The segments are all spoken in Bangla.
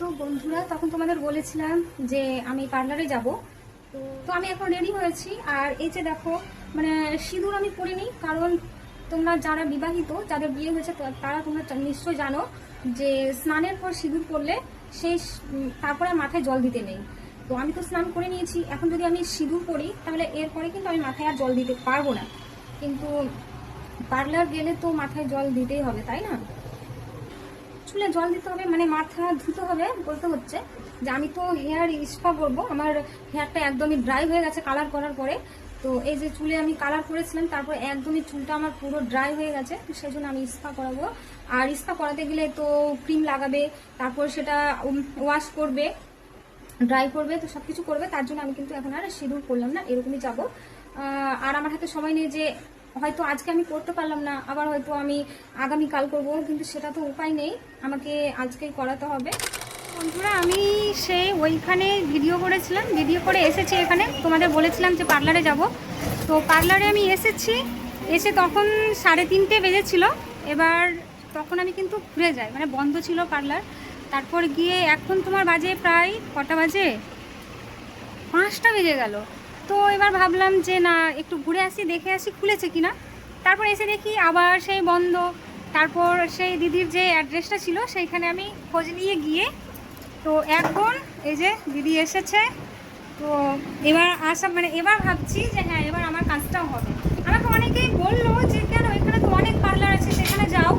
তো বন্ধুরা, তখন তোমাদের বলেছিলাম যে আমি পার্লারে যাব। তো আমি এখন রেডি হয়েছি। আর এই যে দেখো মানে সিঁদুর আমি পরিনি, কারণ তোমরা যারা বিবাহিত, যাদের বিয়ে হয়েছে তারা তোমরা নিশ্চয় জানো যে স্নানের পর সিঁদুর পরলে সেই তারপরে মাথায় জল দিতে নেই। তো আমি তো স্নান করে নিয়েছি। এখন যদি আমি সিঁদুর পরি, তাহলে এরপরে কিন্তু আমি মাথায় আর জল দিতে পারব না। কিন্তু পার্লার গেলে তো মাথায় জল দিতেই হবে, তাই না? চুলে জল দিতে হবে মানে মাথা ধুতে হবে বলতে হচ্ছে। যে আমি তো হেয়ার স্পা করব, আমার হেয়ারটা একদমই ড্রাই হয়ে গেছে কালার করার পরে। তো এই যে চুলে আমি কালার করেছিলাম, তারপর একদমই চুলটা আমার পুরো ড্রাই হয়ে গেছে সেই জন্য আমি স্পা করাবো। আর স্পা করাতে গেলে তো ক্রিম লাগাবে, তারপর সেটা ওয়াশ করবে ড্রাই করবে, তো সব কিছু করবে, তার জন্য আমি কিন্তু এখন আর সিঁদুর করলাম না, এরকমই যাব। আর আমার হাতে সময় নেই যে হয়তো আজকে আমি করতে পারলাম না, আবার হয়তো আমি আগামী কাল করব, কিন্তু সেটা তো উপায় নেই। আমাকে আজকেই করাতে হবে। বন্ধুরা, আমি সেই ওইখানে ভিডিও করেছিলাম ভিডিও করে এসেছি এখানে। তোমাদের বলেছিলাম যে পার্লারে যাব। তো পার্লারে আমি এসেছি, এসে তখন সাড়ে তিনটে বেজেছিল। এবার তখন আমি কিন্তু ঘুরে যাই মানে বন্ধ ছিল পার্লার। তারপর গিয়ে এখন তোমার বাজে প্রায় কটা বাজে? পাঁচটা বেজে গেল। তো এবার ভাবলাম যে না, একটু ঘুরে আসি, দেখে আসি খুলেছে কিনা। তারপর এসে দেখি আবার সেই বন্ধ। তারপর সেই দিদির যে অ্যাড্রেসটা ছিল, সেইখানে আমি খোঁজ নিয়ে গিয়ে, তো এখন এই যে দিদি এসেছে, তো এবার আসা মানে এবার ভাবছি যে হ্যাঁ এবার আমার কাজটাও হবে। আমাকে অনেকেই বলল যে, কেন? এখানে তো অনেক পার্লার আছে, সেখানে যাও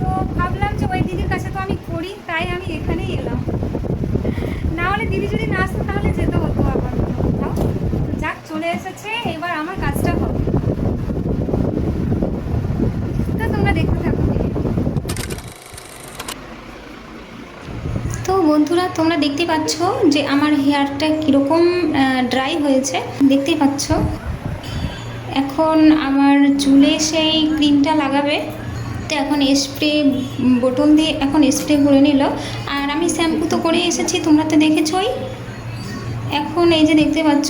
তো ভাবলাম যে ওই দিদির কাছে তো আমি করি তাই আমি এখানেই এলাম না হলে দিদি যদি না আসতো তাহলে যেতে হতো আবার কোথাও তো যাক চলে এসেছে এবার আমার কাজটা হবে তো তোমরা দেখতে থাকো তো বন্ধুরা তোমরা দেখতে পাচ্ছ যে আমার হেয়ারটা কীরকম ড্রাই হয়েছে। দেখতেই পাচ্ছ। এখন আমার চুলে সেই ক্রিমটা লাগাবে। তো এখন স্প্রে বোতল দিয়ে এখন স্প্রে করে নিল। আর আমি শ্যাম্পু তো করে এসেছি, তোমরা তো দেখেছই। এখন এই যে দেখতে পাচ্ছ,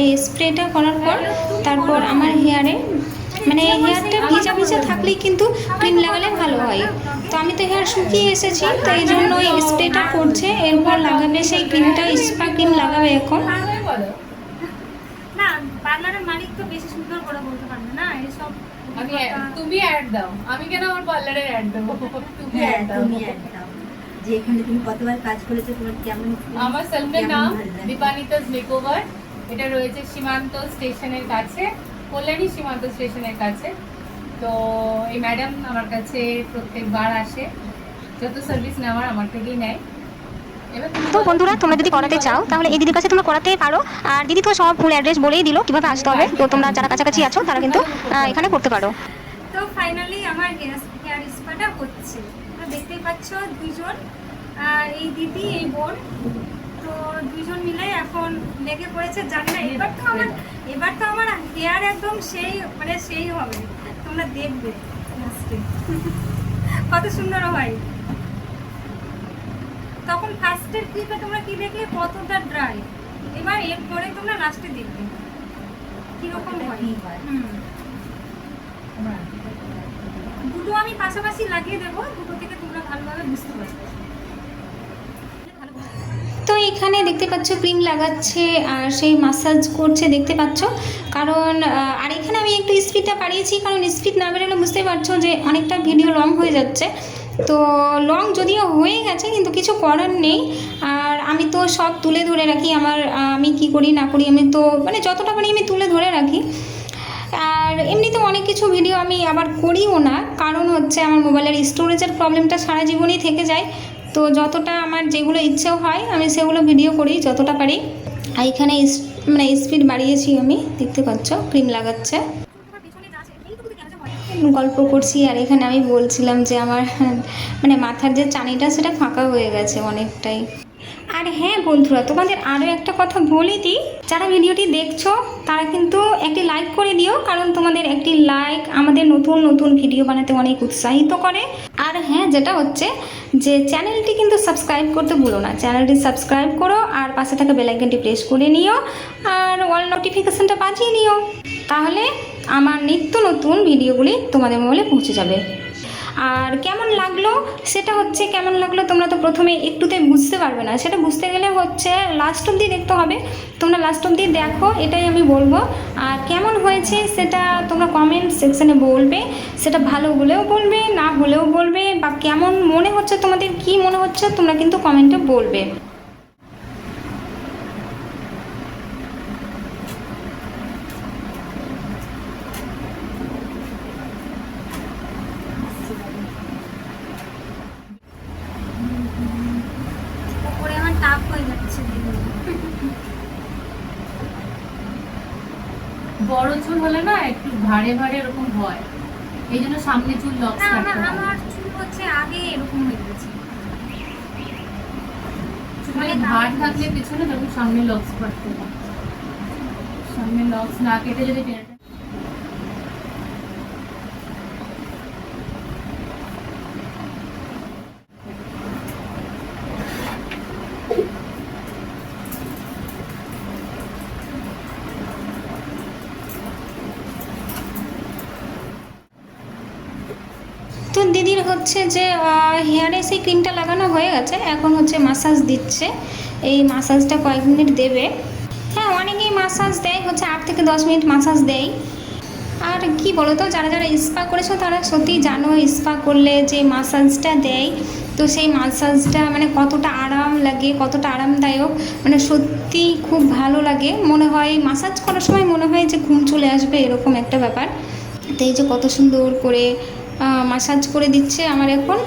এই স্প্রেটা করার পর তারপর আমার হেয়ারে মানে হেয়ারটা ভিজা ভিজা থাকলেই কিন্তু ক্রিম লাগালে ভালো হয়। তো আমি তো হেয়ার শুকিয়ে এসেছি তো এই জন্য এই স্প্রেটা করছে। এরপর লাগাবে সেই ক্রিমটা স্পা ক্রিম লাগাবে এখন। না পার্লারের মালিক তো বেশি সুন্দর করে বলতে পারবে না এইসব তুমি অ্যাড দাও। আমি কেন আমার পার্লারের অ্যাড দেবো? তুমি হ্যাঁ অ্যাড দাও। তুমি যে এখানে তুমি কতবার কাজ করেছ তোমার কেমন আমার সেলফের নাম দীপানিতাস মেকওভার। এটা রয়েছে সীমান্ত স্টেশনের কাছে। কল্যাণী সীমান্ত স্টেশনের কাছে। তো এই ম্যাডাম আমার কাছে প্রত্যেকবার আসে। যত সার্ভিস নেওয়ার আমার থেকেই নেয়। তো বন্ধুরা তোমরা যদি করাতে চাও তাহলে এই দিদির কাছে তোমরা করাতে পারো। আর দিদি তো সব ফুল অ্যাড্রেস বলেই দিল কীভাবে আসতে হবে। তো তোমরা যারা কাছাকাছি আছো তারা কিন্তু এখানে করতে পারো। তো ফাইনালি আমার হেয়ার স্পাটা হচ্ছে। দেখতেই পাচ্ছ দুইজন এই দিদি এই বোন। তো দুইজন মিলে এখন লেগে পড়েছে জানি না এবার তো আমার এবার তো আমার হেয়ার একদম সেই মানে সেই হবে। তোমরা দেখবে। কত সুন্দর হয়। তখন ফার্স্টের ক্লিপে তোমরা কি দেখলে? কতটা ড্রাই এবার এরপরে তোমরা লাস্টে দেখবে। কীরকম হয়। হুম। দুটো আমি পাশাপাশি লাগিয়ে দেবো। দুটো থেকে তোমরা ভালোভাবে বুঝতে পারবে। তো এখানে দেখতে পাচ্ছ ক্রিম লাগাচ্ছে আর সেই মাসাজ করছে, দেখতে পাচ্ছ? কারণ আর এখানে আমি একটু স্পিডটা বাড়িয়েছি, কারণ স্পিড না বেরোলে বুঝতেই পারছ যে অনেকটা ভিডিও লং হয়ে যাচ্ছে। তো লং যদিও হয়ে গেছে, কিন্তু কিছু করার নেই। আর আমি তো সব তুলে ধরে রাখি, আমার আমি কি করি না করি, আমি তো মানে যতটা পারি আমি তুলে ধরে রাখি। আর এমনিতে অনেক কিছু ভিডিও আমি আবার করিও না, কারণ হচ্ছে আমার মোবাইলের স্টোরেজের প্রবলেমটা সারা জীবনই থেকে যায়। তো যতটা আমার যেগুলো ইচ্ছেও হয়, আমি সেগুলো ভিডিও করি যতটা পারি। আর এখানে মানে স্পিড বাড়িয়েছি আমি, দেখতে পাচ্ছ ক্রিম লাগাচ্ছে। গল্প করছি, আর এখানে আমি বলছিলাম যে আমার মানে মাথার যে চানিটা সেটা ফাঁকা হয়ে গেছে অনেকটাই। আর হ্যাঁ বন্ধুরা, তোমাদের আরও একটা কথা বলে দিই যারা ভিডিওটি দেখছ, তারা কিন্তু একটি লাইক করে দিও, কারণ তোমাদের একটি লাইক আমাদের নতুন নতুন ভিডিও বানাতে অনেক উৎসাহিত করে। আর হ্যাঁ যেটা হচ্ছে যে চ্যানেলটি কিন্তু সাবস্ক্রাইব করতে ভুলো না। চ্যানেলটি সাবস্ক্রাইব করো আর পাশে থাকা বেলাইকনটি প্রেস করে নিও আর অল নোটিফিকেশানটা বাজিয়ে নিও। তাহলে আমার নিত্য নতুন ভিডিওগুলি তোমাদের মোবাইলে পৌঁছে যাবে। আর কেমন লাগল? সেটা হচ্ছে কেমন লাগল তোমরা তো প্রথমে একটুতে বুঝতে পারবে না। সেটা বুঝতে গেলে হচ্ছে লাস্ট অবধি দেখতে হবে। তোমরা লাস্ট অবধি দেখো, এটাই আমি বলব। আর কেমন হয়েছে সেটা তোমরা কমেন্ট সেকশানে বলবে। সেটা ভালো বলেও বলবে, না বলেও বলবে, বা কেমন মনে হচ্ছে তোমাদের, কি মনে হচ্ছে, তোমরা কিন্তু কমেন্টে বলবে ওপরে আমার টাপ হয়ে যাচ্ছে বড় চুল হলে না একটু ভারে ভারে এরকম হয়। এই জন্য সামনে চুল লক্স কাটতে আমার হয়। আমার চুল হচ্ছে আগে এরকম হয়ে গেছে। মানে ভার থাকলে পিছনে তখন সামনে লক্স কাটতে হয়। সামনে লক্স না কেটে যদি টেনে টেনে- তো দিদির হচ্ছে যে হেয়ারে সেই ক্রিমটা লাগানো হয়ে গেছে। এখন হচ্ছে মাসাজ দিচ্ছে। এই মাসাজটা কয়েক মিনিট দেবে। হ্যাঁ অনেকেই মাসাজ দেয়, হচ্ছে আট থেকে দশ মিনিট মাসাজ দেয়। আর কি বলো তো যারা যারা স্পা করেছ, তারা সত্যি জানো স্পা করলে যে মাসাজটা দেয়, তো সেই মাসাজটা মানে কতটা আরাম লাগে, কতটা আরামদায়ক মানে সত্যি খুব ভালো লাগে। মনে হয় মাসাজ করার সময় মনে হয় যে ঘুম চলে আসবে, এরকম একটা ব্যাপার। তো এই যে কত সুন্দর করে মাসাজ করে দিচ্ছে আমার এখন।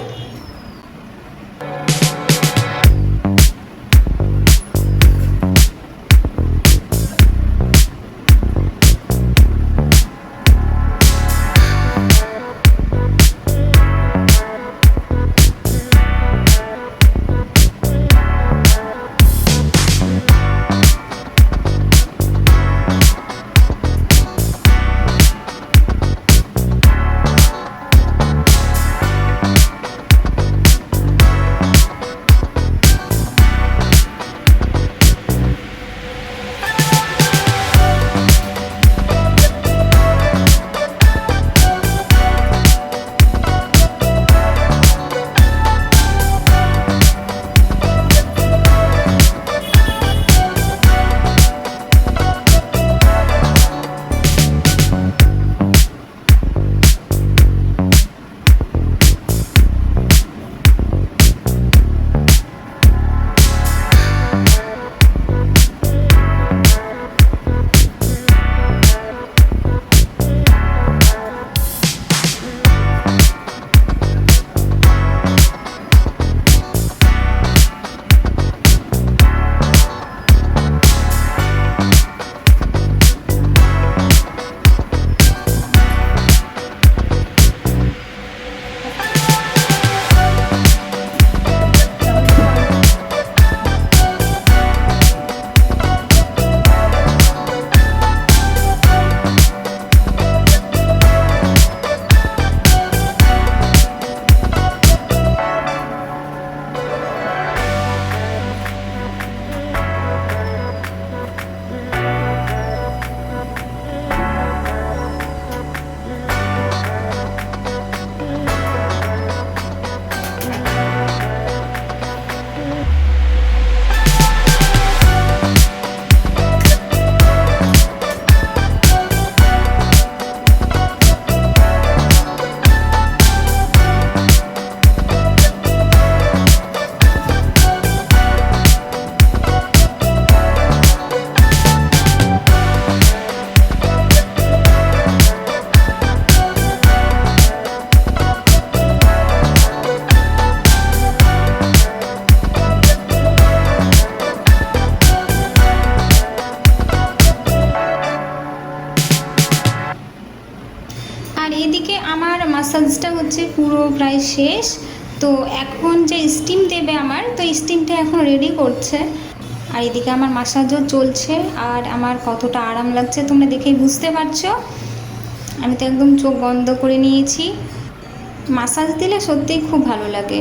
শেষ। তো এখন যে স্টিম দেবে আমার, তো স্টিমটা এখন রেডি করছে। আর এদিকে আমার মাসাজও চলছে, আর আমার কতটা আরাম লাগছে তোমরা দেখেই বুঝতে পারছ। আমি তো একদম চোখ বন্ধ করে নিয়েছি। মাসাজ দিলে সত্যিই খুব ভালো লাগে।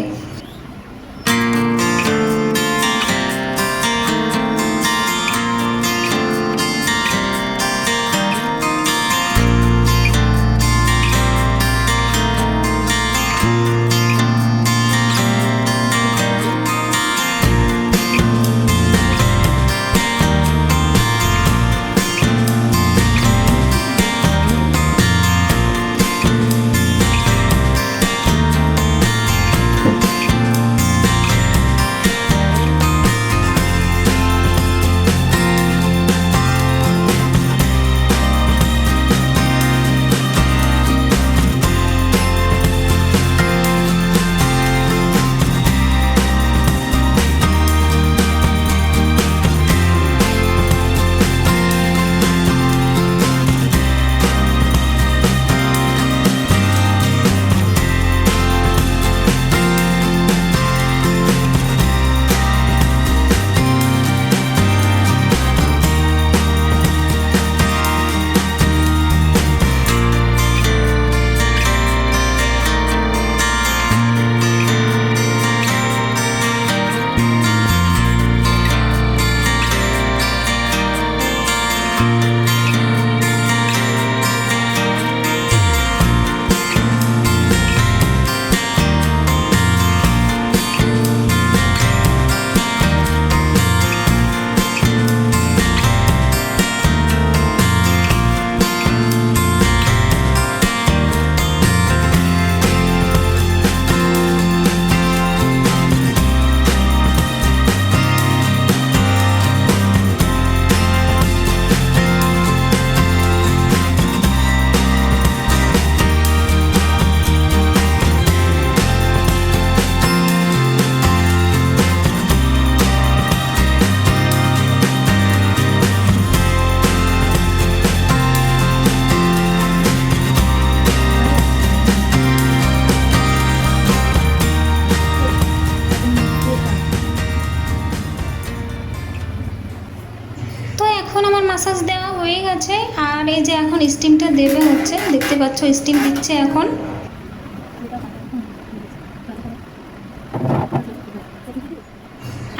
স্টিমটা দেবে হচ্ছে, দেখতে পাচ্ছ স্টিম দিচ্ছে এখন।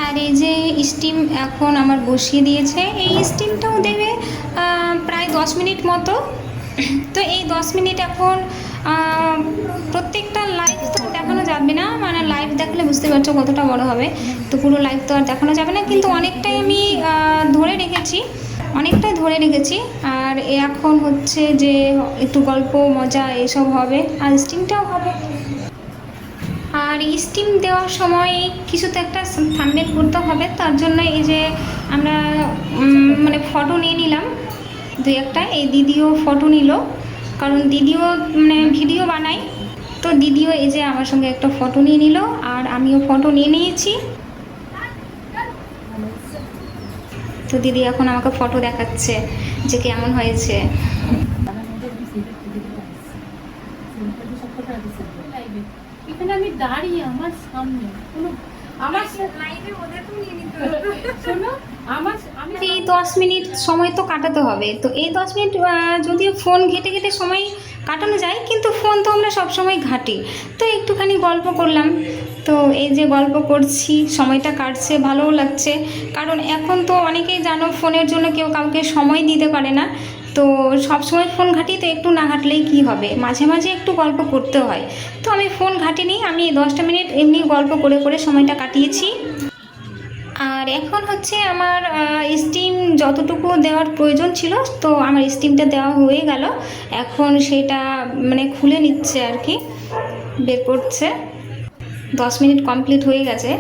আর এই যে স্টিম এখন আমার বসিয়ে দিয়েছে, এই স্টিমটাও দেবে প্রায় দশ মিনিট মতো। তো এই দশ মিনিট এখন প্রত্যেকটা লাইভ তো দেখানো যাবে না মানে লাইভ দেখলে বুঝতে পারছ কতটা বড় হবে। তো পুরো লাইভ তো আর দেখানো যাবে না, কিন্তু অনেকটাই আমি ধরে রেখেছি, অনেকটাই ধরে রেখেছি আর এখন হচ্ছে যে একটু গল্প, মজা এসব হবে আর স্টিমটাও হবে। আর স্টিম দেওয়ার সময় কিছু তো একটা থাম্বেল করতে হবে, তার জন্য এই যে আমরা মানে ফটো নিয়ে নিলাম, দুই একটা, এই দিদিও ফটো নিল, কারণ দিদিও মানে ভিডিও বানাই তো দিদিও এই যে আমার সঙ্গে একটা ফটো নিয়ে নিল, আর আমিও ফটো নিয়ে নিয়েছি। তো দিদি এখন আমাকে ফটো দেখাচ্ছে যে কেমন হয়েছে। এখানে আমি দাঁড়িয়ে আমার সামনে কোনো আমার লাইভে ওদের তো নিয়ে নিতে শোনো আমার এই দশ মিনিট সময় তো কাটাতে হবে। তো এই দশ মিনিট যদিও ফোন ঘেটে ঘেটে সময় কাটানো যায়, কিন্তু ফোন তো আমরা সব সময় ঘাঁটি। তো একটুখানি গল্প করলাম। তো এই যে গল্প করছি, সময়টা কাটছে, ভালোও লাগছে। কারণ এখন তো অনেকেই জানো, ফোনের জন্য কেউ কাউকে সময় দিতে পারে না। তো সব সময় ফোন ঘাঁটি তো একটু না ঘাঁটলেই কী হবে? মাঝে মাঝে একটু গল্প করতে হয়। তো আমি ফোন ঘাঁটিনি, আমি দশটা মিনিট এমনি গল্প করে করে সময়টা কাটিয়েছি। আর এখন হচ্ছে আমার স্টিম যতটুকু দেওয়ার প্রয়োজন ছিল, তো আমার স্টিমটা দেওয়া হয়ে গেল। এখন সেটা মানে খুলে নিচ্ছে আর কি, বের করছে। দশ মিনিট কমপ্লিট হয়ে গেছে।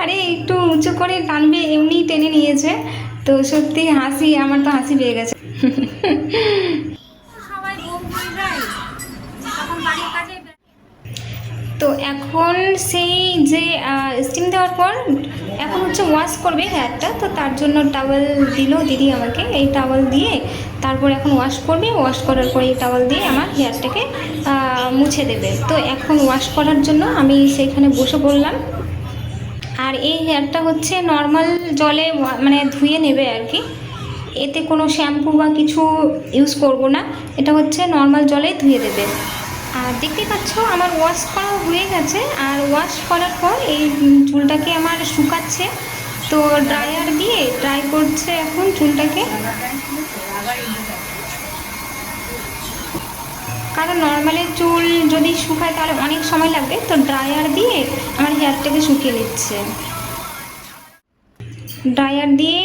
আরে একটু উঁচু করে টানবে, এমনিই টেনে নিয়েছে। তো সত্যি হাসি, আমার তো হাসি পেয়ে গেছে। সবাই তো এখন সেই যে স্টিম দেওয়ার পর এখন হচ্ছে ওয়াশ করবে হেয়ারটা তো তার জন্য টাওয়েল দিল দিদি আমাকে। এই টাওয়েল দিয়ে তারপর এখন ওয়াশ করবে। ওয়াশ করার পর এই টাওয়েল দিয়ে আমার হেয়ারটাকে মুছে দেবে। তো এখন ওয়াশ করার জন্য আমি সেইখানে বসে পড়লাম। আর এই হেয়ারটা হচ্ছে নর্মাল জলে মানে ধুয়ে নেবে আর কি। এতে কোনো শ্যাম্পু বা কিছু ইউজ করব না। এটা হচ্ছে নর্মাল জলে ধুয়ে দেবে। আর দেখতে পাচ্ছ, আমার ওয়াশ করা হয়ে গেছে। আর ওয়াশ করার পর এই চুলটাকে আমার শুকাচ্ছে। তো ড্রায়ার দিয়ে ড্রাই করছে এখন চুলটাকে। কারণ নর্মালের চুল যদি শুকায়, তাহলে অনেক সময় লাগবে। তো ড্রায়ার দিয়ে আমার হেয়ারটাকে শুকিয়ে নিচ্ছে। ড্রায়ার দিয়ে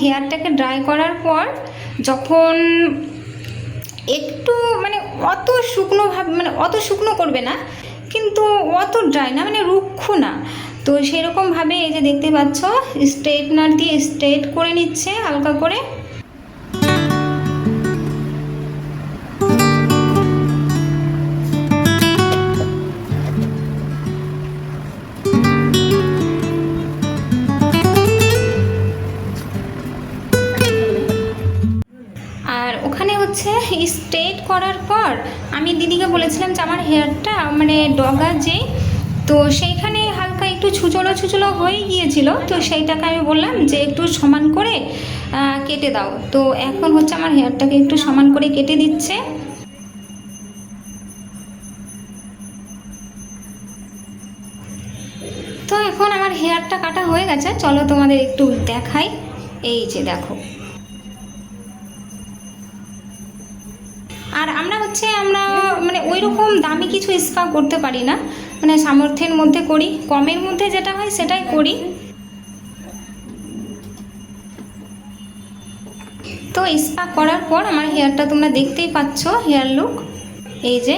হেয়ারটাকে ড্রাই করার পর যখন একটু মানে অত শুকনো ভাব মানে অত শুকনো করবে না, কিন্তু অত ড্রাই না মানে রুক্ষ না। তো সেরকমভাবে এই যে দেখতে পাচ্ছ স্ট্রেটনার দিয়ে স্ট্রেট করে নিচ্ছে, হালকা করে। করার পর আমি দিদিকে বলেছিলাম যে আমার হেয়ারটা মানে ডগা যে, তো সেইখানে হালকা একটু ছুচলো ছুচলো হয়ে গিয়েছিল, তো সেইটাকে আমি বললাম যে একটু সমান করে কেটে দাও। তো এখন হচ্ছে আমার হেয়ারটাকে একটু সমান করে কেটে দিচ্ছে। তো এখন আমার হেয়ারটা কাটা হয়ে গেছে, চলো তোমাদের একটু দেখাই। এই যে দেখো। আর আমরা হচ্ছে, আমরা মানে ওই রকম দামি কিছু স্পা করতে পারি না। মানে সামর্থ্যের মধ্যে করি, কমের মধ্যে যেটা হয় সেটাই করি। তো স্পা করার পর আমার হেয়ারটা তোমরা দেখতেই পাচ্ছ, হেয়ার লুক। এই যে,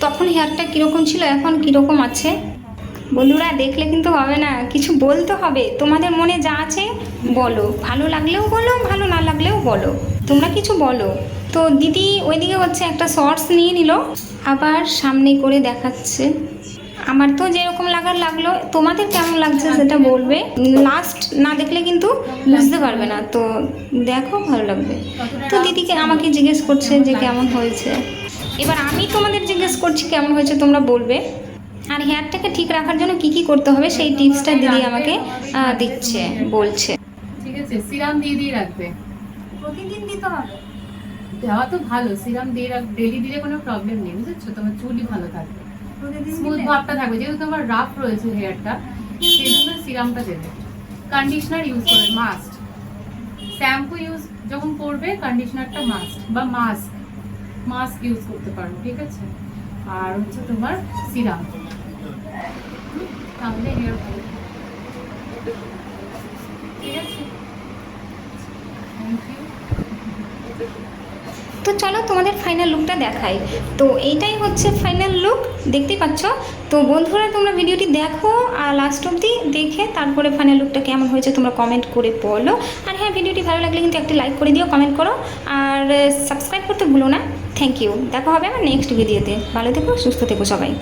তখন হেয়ারটা কীরকম ছিল, এখন কীরকম আছে? বন্ধুরা, দেখলে কিন্তু হবে না, কিছু বলতে হবে। তোমাদের মনে যা আছে, বলো। ভালো লাগলেও বলো, ভালো না লাগলেও বলো। তোমরা কিছু বলো। তো দিদি ওইদিকে হচ্ছে একটা শর্টস নিয়ে নিল আবার সামনে করে দেখাচ্ছে। আমার তো যেরকম লাগার লাগল তোমাদের কেমন লাগছে সেটা বলবে। লাস্ট না দেখলে কিন্তু বুঝতে পারবে না তো দেখো ভালো লাগবে। তো দিদিকে আমাকে জিজ্ঞেস করছে যে কেমন হয়েছে। এবার আমি তোমাদের জিজ্ঞেস করছি কেমন হয়েছে তোমরা বলবে। আর হেয়ারটাকে ঠিক রাখার জন্য কি কি করতে হবে সেই টিপসটা দিদি আমাকে দিচ্ছে বলছে। ঠিক আছে সিরাম দিয়ে দিয়ে রাখবে। প্রতিদিন দিতে হবে। দেওয়া তো ভালো সিরাম দিয়ে রাখ ডেলি দিলে কোনো প্রবলেম নেই বুঝেছ? তোমার চুলই ভালো থাকবে। স্মুথ ভাবটা থাকবে যেহেতু তোমার রাফ রয়েছে হেয়ারটা সেই জন্য সিরামটা দেবে। কন্ডিশনার ইউজ করবে মাস্ট শ্যাম্পু ইউজ যখন করবে কন্ডিশনারটা মাস্ট বা মাস্ক মাস্ক ইউজ করতে পারো ঠিক আছে? আর হচ্ছে তোমার সিরাম। তাহলে হেয়ার ভালো ঠিক আছে? থ্যাংক ইউ তো চলো তোমাদের ফাইনাল লুকটা দেখাই। তো এইটাই হচ্ছে ফাইনাল লুক দেখতে পাচ্ছ? তো বন্ধুরা, তোমরা ভিডিওটি দেখো আর লাস্ট অবধি দেখে তারপরে ফাইনাল লুকটা কেমন হয়েছে তোমরা কমেন্ট করে বলো। আর হ্যাঁ ভিডিওটি ভালো লাগলে কিন্তু একটি লাইক করে দিও কমেন্ট করো। আর সাবস্ক্রাইব করতে ভুলো না। থ্যাংক ইউ দেখা হবে আমার নেক্সট ভিডিওতে ভালো থেকো, সুস্থ থেকো সবাই।